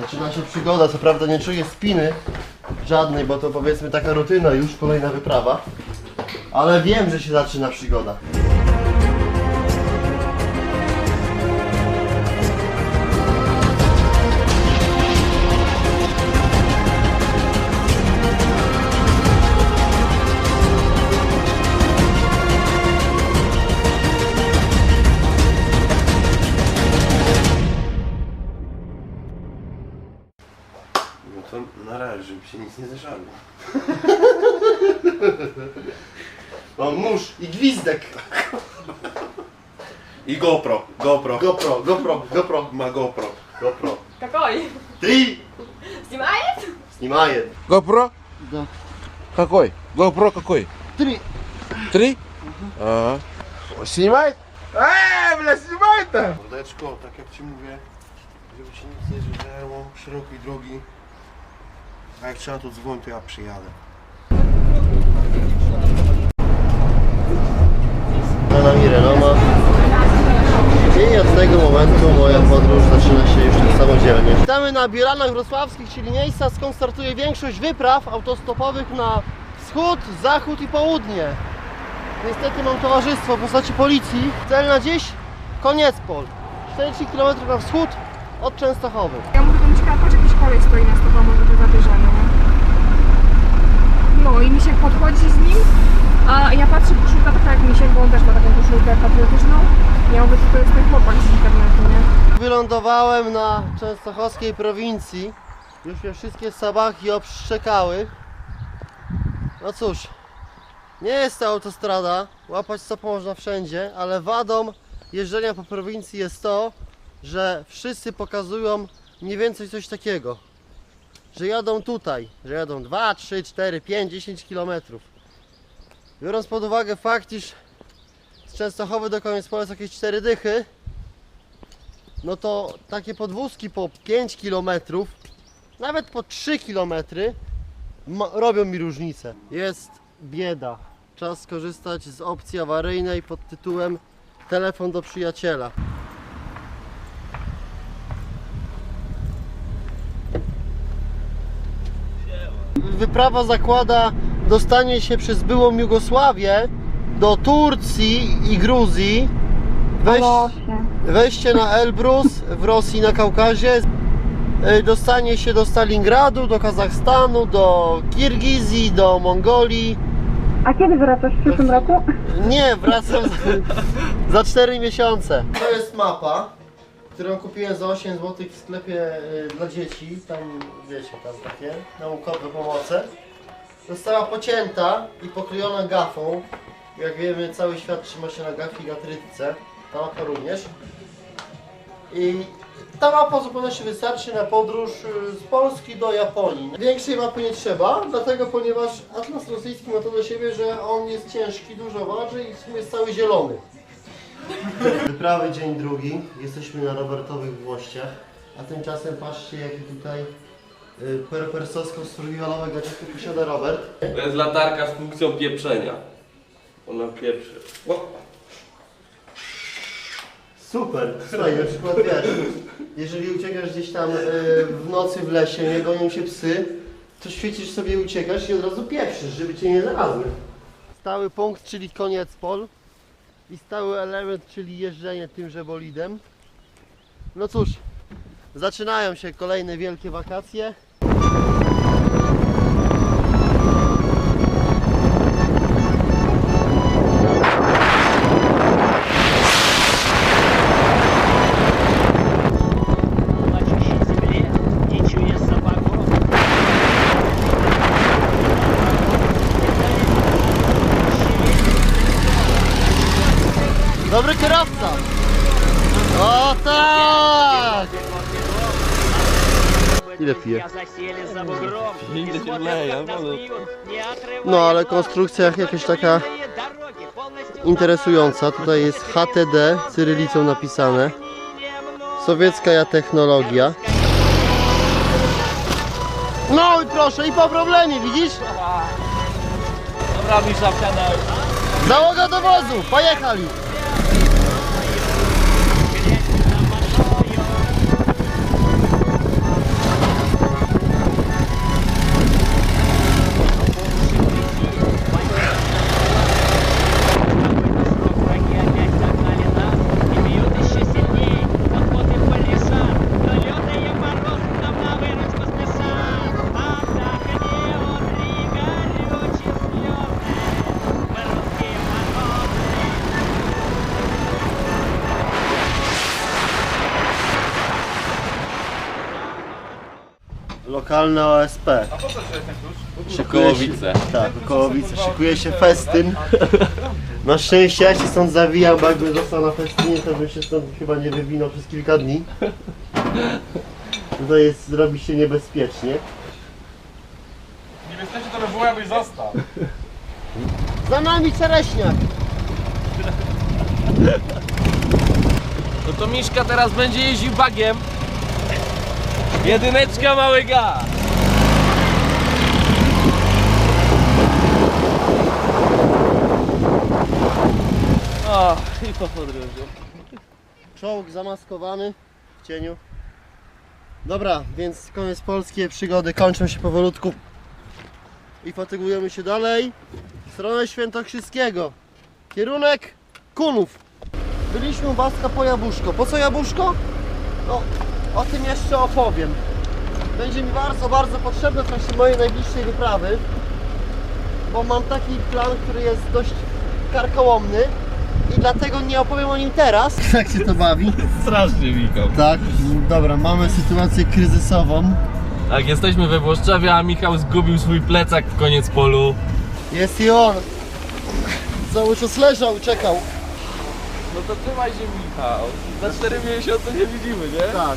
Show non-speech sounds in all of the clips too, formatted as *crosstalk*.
Zaczyna się przygoda, co prawda nie czuję spiny żadnej, bo to powiedzmy taka rutyna już, kolejna wyprawa. Ale wiem, że się zaczyna przygoda. No to na razie, żeby się nic nie zdarzało. Mam nóż i gwizdek. I GoPro, GoPro. GoPro, GoPro, GoPro, Ma GoPro. GoPro. Какой? Ты Снимает? снимает. GoPro? Да. Какой? GoPro какой? Три. Три? Ага. Снимает? Эй, бля, снимает-то! Mordeczko, tak jak ci mówię, żeby się nic nie zdarzało, szerokiej drogi. a jak trzeba to dzwoń, to ja przyjadę. Na nami Renoma. I od tego momentu moja podróż zaczyna się już tak samodzielnie. Witamy na Bielanach Wrocławskich, czyli miejsca skąd startuje większość wypraw autostopowych na wschód, zachód i południe. Niestety mam towarzystwo w postaci policji. Cel na dziś? Koniec pol. 40 km na wschód od Częstochowy. Ja mówię, to mi ciekawe, patrz, jakiś kolej stoi na stopę, może go zabierzemy, nie? No i Misiek podchodzi z nim, a ja patrzę, koszulka taka jak Misiek, bo on też ma taką koszulkę patriotyczną. Ja mówię, to, to jest ten chłopak z internetu, nie? Wylądowałem na częstochowskiej prowincji. Już mnie wszystkie sabaki obszczekały. No cóż, nie jest to autostrada, łapać co można wszędzie, ale wadą jeżdżenia po prowincji jest to, że wszyscy pokazują mniej więcej coś takiego. Że jadą tutaj, że jadą 2, 3, 4, 5, 10 kilometrów. Biorąc pod uwagę fakt, iż z Częstochowy do koniec Polski jakieś 4 dychy, no to takie podwózki po 5 km, nawet po 3 km robią mi różnicę. Jest bieda. Czas skorzystać z opcji awaryjnej pod tytułem telefon do przyjaciela. Wyprawa zakłada dostanie się przez byłą Jugosławię do Turcji i Gruzji. Wejść, wejście na Elbrus w Rosji na Kaukazie. E, Dostanie się do Stalingradu, do Kazachstanu, do Kirgizji, do Mongolii. A kiedy wracasz w przyszłym roku? Nie, wracam za, *laughs* za 4 miesiące. To jest mapa, którą kupiłem za 8 zł w sklepie y, dla dzieci. Tam wiecie, tam takie naukowe pomoce. Została pocięta i poklejona gafą. Jak wiemy, cały świat trzyma się na gafie i na trytce. Ta mapa również. I ta mapa w zupełności wystarczy na podróż y, z Polski do Japonii. Większej mapy nie trzeba, dlatego ponieważ Atlas rosyjski ma to do siebie, że on jest ciężki, dużo waży i w sumie jest cały zielony. Wyprawy dzień drugi. Jesteśmy na Robertowych Włościach. A tymczasem patrzcie jaki tutaj y, perpersowsko survivalowe gadżety posiada Robert. To jest latarka z funkcją pieprzenia. Ona pieprzy. O! Super, słuchaj, na przykład wiesz, jeżeli uciekasz gdzieś tam y, w nocy w lesie, nie gonią się psy, to świecisz sobie uciekasz i od razu pieprzysz, żeby cię nie znalazły. Stały punkt, czyli koniec pol i stały element, czyli jeżdżenie tymże bolidem. No cóż, zaczynają się kolejne wielkie wakacje. No, no ale konstrukcja jakaś taka interesująca. Tutaj jest HTD, cyrylicą napisane. Sowiecka technologia. No i proszę, i po problemie, widzisz? Dobra, mi Załoga do wozu, pojechali! Lokalne OSP. A po co ten klucz? Kołowice. Tak, Kołowice. Szykuje się festyn. Na szczęście ja się stąd zawijam, bo jakbym został na festynie, to bym się stąd chyba nie wywinął przez kilka dni. Tutaj jest, zrobi się niebezpiecznie. Niebezpiecznie to by było, jakbyś został. Za nami Czereśniak! No to Miszka teraz będzie jeździł bagiem. Jedyneczka mały gaz. O, i po podróży. Czołg zamaskowany w cieniu. Dobra, więc koniec polskie przygody kończą się powolutku. I fatygujemy się dalej. W stronę Świętokrzyskiego. Kierunek Kunów. Byliśmy u Baska po jabłuszko. Po co jabłuszko? No, o tym jeszcze opowiem. Będzie mi bardzo, bardzo potrzebne w czasie mojej najbliższej wyprawy. Bo mam taki plan, który jest dość karkołomny. I dlatego nie opowiem o nim teraz. *laughs* Jak się to bawi? Strasznie Michał. Tak, dobra, mamy sytuację kryzysową. Tak, jesteśmy we Włoszczowie, a Michał zgubił swój plecak w koniec polu. Jest i on. Cały czas leżał i czekał. No to trzymaj się Michał. Za 4 miesiące nie widzimy, nie? Tak.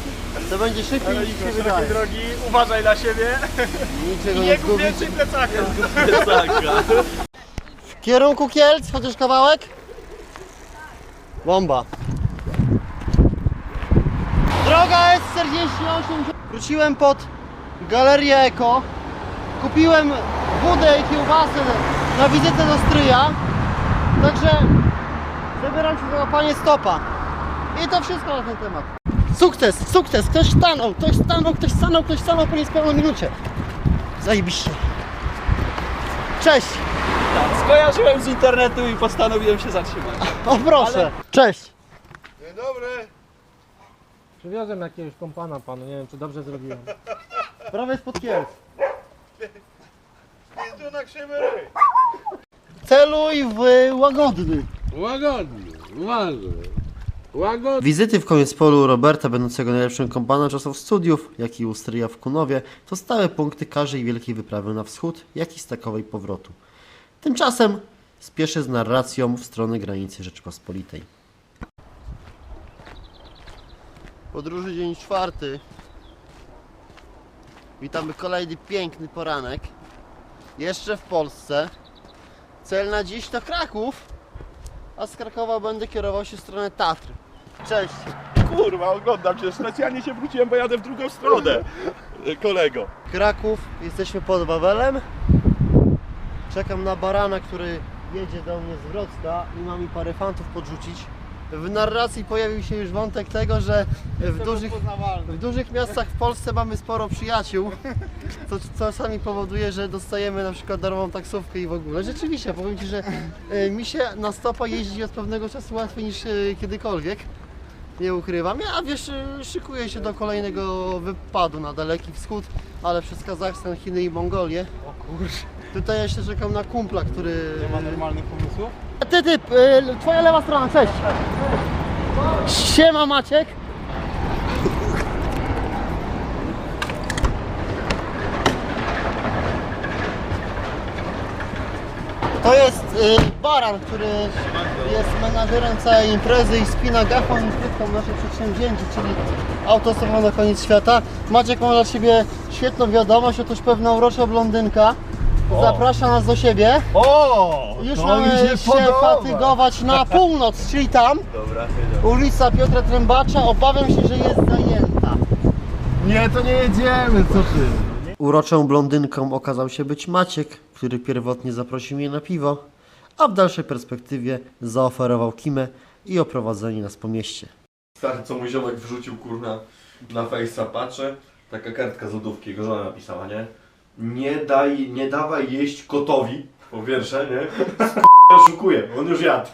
To będzie szybciej niż się wydaje. drogi, uważaj na siebie. Niczego nie zgubić. plecaka. Plecaka. W kierunku Kielc, chociaż kawałek. Bomba. Droga S48. Wróciłem pod Galerię Eko. Kupiłem budę i kiełbasę na wizytę do stryja. Także zabieram się za łapanie stopa. I to wszystko na ten temat. Sukces, sukces, ktoś stanął, ktoś stanął, ktoś stanął, ktoś stanął po niespełna minucie. Zajebiście. Cześć. Skojarzyłem z internetu i postanowiłem się zatrzymać. O proszę. Cześć. Dzień dobry. Przywiozłem jakiegoś kompana panu, nie wiem czy dobrze zrobiłem. Prawie spod Kielc. Jezu na krzywy ryj. Celuj w łagodny. Łagodnie, łagodnie. Wizyty w koniec polu Roberta, będącego najlepszym kompanem czasów studiów, jak i u stryja w Kunowie, to stałe punkty każdej wielkiej wyprawy na wschód, jak i stakowej powrotu. Tymczasem spieszę z narracją w stronę granicy Rzeczpospolitej. Podróży dzień czwarty. Witamy kolejny piękny poranek. Jeszcze w Polsce. Cel na dziś to Kraków, a z Krakowa będę kierował się w stronę Tatr. Cześć. Kurwa, oglądam cię. Specjalnie się wróciłem, bo jadę w drugą stronę. Kolego. Kraków, jesteśmy pod Wawelem. Czekam na barana, który jedzie do mnie z Wrocka i ma mi parę fantów podrzucić. W narracji pojawił się już wątek tego, że w dużych, w dużych miastach w Polsce mamy sporo przyjaciół, co czasami powoduje, że dostajemy na przykład darmową taksówkę i w ogóle. Rzeczywiście, powiem Ci, że e, mi się na stopa jeździ od pewnego czasu łatwiej niż e, kiedykolwiek. Nie ukrywam. Ja wiesz, e, szykuję się do kolejnego wypadu na Daleki Wschód, ale przez Kazachstan, Chiny i Mongolię. O kurczę. Tutaj ja jeszcze czekam na kumpla, który... Nie ma normalnych pomysłów? Ty, ty, y, twoja lewa strona, cześć. Siema Maciek. To jest y, Baran, który jest menadżerem całej imprezy i spina gafą i frytką nasze przedsięwzięcie, czyli autostopą na koniec świata. Maciek ma dla Ciebie świetną wiadomość, otóż pewna urocza blondynka zaprasza nas do siebie. O! Już mamy się, fatygować na *laughs* północ, czyli tam. Ulica Piotra Trębacza. Obawiam się, że jest zajęta. Nie, to nie jedziemy, co ty? Uroczą blondynką okazał się być Maciek, który pierwotnie zaprosił mnie na piwo, a w dalszej perspektywie zaoferował kimę i oprowadzenie nas po mieście. Stary, co mój ziomek wrzucił kurna na fejsa, patrzę, taka kartka z lodówki, jego żona napisała, nie? Nie daj, nie dawaj jeść kotowi, po pierwsze, nie? Oszukuje, on już jadł.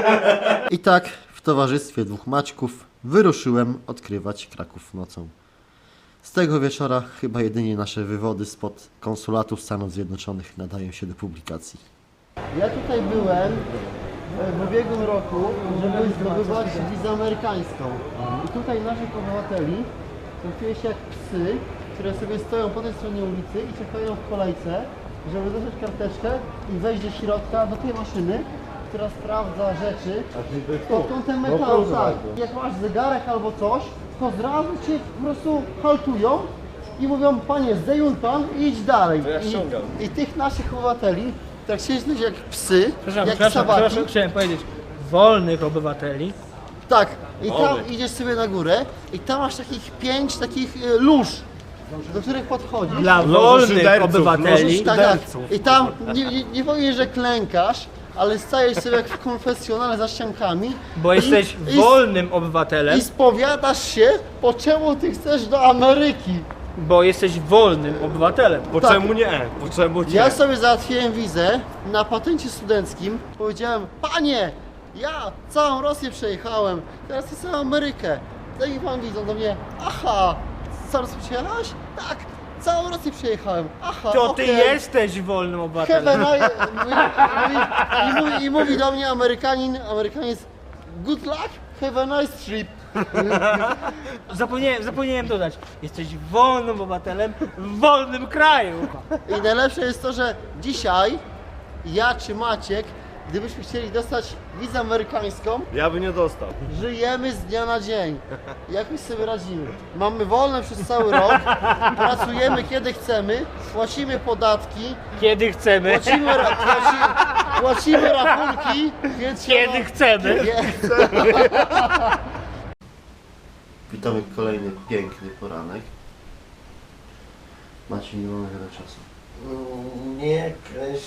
*laughs* I tak w towarzystwie dwóch Maćków wyruszyłem odkrywać Kraków nocą. Z tego wieczora chyba jedynie nasze wywody spod konsulatów Stanów Zjednoczonych nadają się do publikacji. Ja tutaj byłem w ubiegłym roku, żeby zdobywać wizę amerykańską. I tutaj naszych obywateli traktuje się jak psy które sobie stoją po tej stronie ulicy i czekają w kolejce, żeby dostać karteczkę i wejść do środka, do tej maszyny, która sprawdza rzeczy pod kątem metalu, tak. Jak masz zegarek albo coś, to od razu cię po prostu haltują i mówią, panie, zdejmuj pan i idź dalej. I, I tych naszych obywateli, tak siedź jak psy, Przepraszam, jak przepraszam, sabaki, przepraszam, chciałem powiedzieć wolnych obywateli. tak, i tam idziesz sobie na górę i tam masz takich pięć takich y, lóż, do których podchodzisz. Dla wolnych obywateli. Tak, tak. I tam nie, nie, nie powiem, że klękasz, ale stajesz sobie jak w konfesjonale za ściankami. Bo jesteś i, wolnym obywatelem, I spowiadasz się, po czemu ty chcesz do Ameryki. bo jesteś wolnym obywatelem. Po Tak. czemu nie? Po czemu nie? Ja sobie załatwiłem wizę na patencie studenckim. Powiedziałem, panie, ja całą Rosję przejechałem, teraz chcę całą Amerykę. No i pan widzą do mnie, aha, całą Rosję przejechałeś? Tak, całą Rosję przejechałem. Aha, To ty okej. jesteś wolnym obywatelem. a nice, mówi, i, mówi, I mówi do mnie Amerykanin, Amerykanin good luck, have a nice trip. *laughs* Zapomniałem, zapomniałem dodać. Jesteś wolnym obywatelem w wolnym kraju. I najlepsze jest to, że dzisiaj ja czy Maciek, gdybyśmy chcieli dostać wizę amerykańską, Ja bym nie dostał. żyjemy z dnia na dzień. Jakoś sobie radzimy. Mamy wolne przez cały rok, pracujemy kiedy chcemy, płacimy podatki, Kiedy chcemy. płacimy, ra- płaci, płacimy rachunki, więc Kiedy chcemy. Witamy kolejny piękny poranek. Macie nie mamy wiele czasu. Nie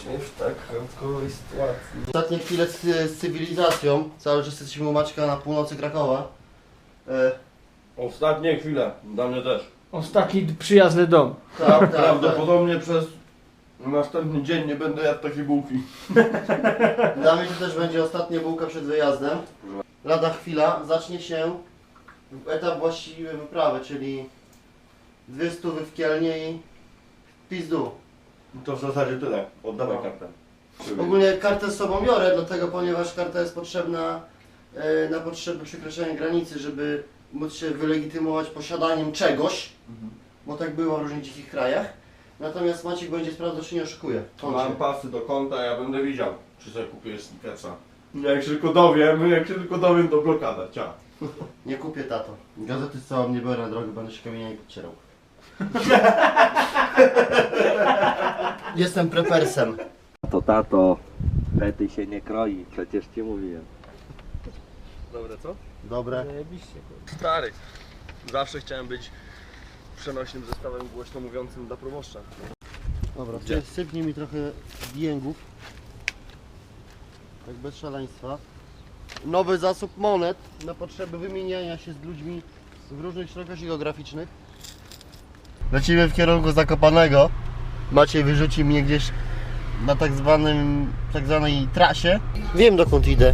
mnie w tak hardkorowej sytuacji. Ostatnie chwile z, z cywilizacją. Cały czas jesteśmy u Maćka na północy Krakowa. E, Ostatnie chwile, dla mnie też. Ostatni przyjazny dom. tak, tak, tak. Prawdopodobnie przez następny dzień nie będę jadł takiej bułki. *laughs* Dla mnie to też będzie ostatnia bułka przed wyjazdem. Lada chwila, zacznie się etap właściwy wyprawy, czyli dwie stówy w Kielnie i w pizdu. To w zasadzie tyle. Oddawaj No. kartę. Ogólnie kartę z sobą biorę, dlatego ponieważ karta jest potrzebna e, na potrzeby przekroczenia granicy, żeby móc się wylegitymować posiadaniem czegoś, bo tak było w różnych dzikich krajach. Natomiast Maciek będzie sprawdzał, czy nie oszukuje. Mam pasy do konta, ja będę widział, czy sobie kupisz snickersa. Jak się tylko dowiem, jak się tylko dowiem, to blokada, cia. Nie kupię tato. Gazety z sobą nie biorę na drogę, będę się kamieniami podcierał. *laughs* Jestem prepersem. To tato, lety się nie kroi, przecież ci mówiłem. Dobre, co? Dobre. Stary. Zawsze chciałem być przenośnym zestawem głośno mówiącym dla proboszcza. Dobra, Gdzie? sy- sypnij mi trochę bięgów. Tak bez szaleństwa. Nowy zasób monet na potrzeby wymieniania się z ludźmi w różnych szerokości geograficznych. Lecimy w kierunku Zakopanego. Maciej wyrzuci mnie gdzieś na tak zwanym, tak zwanej trasie. Wiem dokąd idę.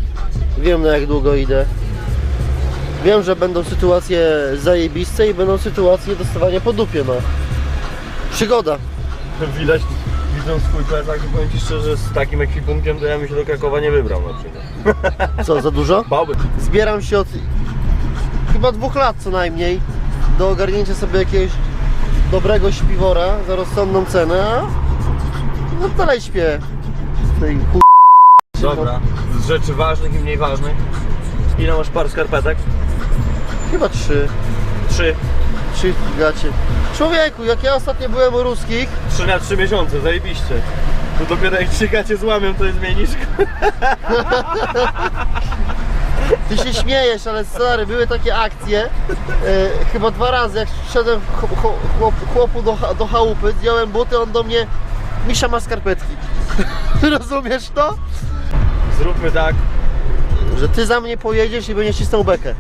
Wiem na jak długo idę. Wiem, że będą sytuacje zajebiste i będą sytuacje dostawania po dupie, no. Przygoda. Widać, widząc swój plecak, że powiem Ci szczerze, z takim ekwipunkiem to ja bym się do Krakowa nie wybrał na przykład. Co, za dużo? Bałby. Zbieram się od chyba dwóch lat co najmniej do ogarnięcia sobie jakiegoś dobrego śpiwora za rozsądną cenę, a no dalej śpię w tej chuj... Dobra. Z rzeczy ważnych i mniej ważnych. Ile masz par skarpetek? Chyba trzy, Trzy. trzy gacie. Człowieku, jak ja ostatnio byłem u ruskich, Trzy na trzy miesiące, zajebiście. To dopiero jak trzy gacie złamią, to je zmienisz. *laughs* ty się śmiejesz, ale stary, były takie akcje, e, chyba dwa razy, jak szedłem ch- ch- chłop, chłopu do, do chałupy, zdjąłem buty, on do mnie, Misza ma skarpetki. *laughs* Rozumiesz to? Zróbmy tak. Że ty za mnie pojedziesz i będziesz cisnął bekę.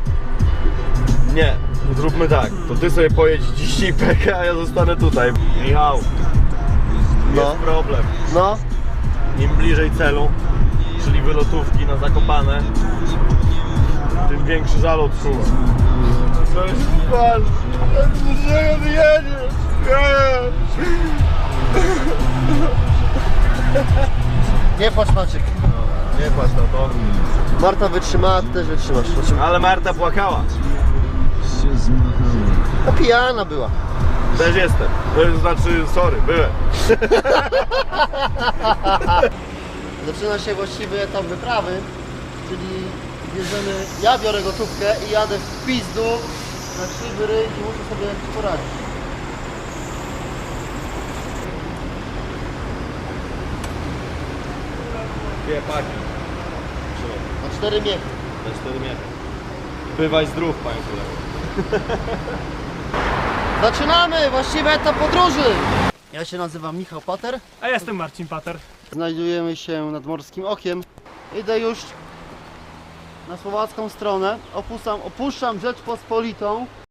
Nie, zróbmy tak. To ty sobie pojedź dziś pekę, a ja zostanę tutaj. Michał, No. jest problem. No, Im bliżej celu, czyli wylotówki na Zakopane, tym większy zalot czuł. To jest pan. Dlaczego ty jedziesz? nie płacz Maciek. Nie patrz na to. Marta wytrzymała, ty też wytrzymasz. Ale Marta płakała. no pijana była. Też jestem. To znaczy, sorry, byłem. *laughs* Zaczyna się właściwy etap wyprawy, czyli bierzemy, ja biorę gotówkę i jadę w pizdu na krzywy ryj i muszę sobie poradzić. Dwie paki. Na cztery miechy. Na cztery miechy. Bywaj zdrów, panie kolego. *laughs* Zaczynamy właściwy etap podróży! Ja się nazywam Michał Pater. A ja jestem Marcin Pater. Znajdujemy się nad Morskim Okiem. Idę już na słowacką stronę. Opuszczam, opuszczam Rzeczpospolitą.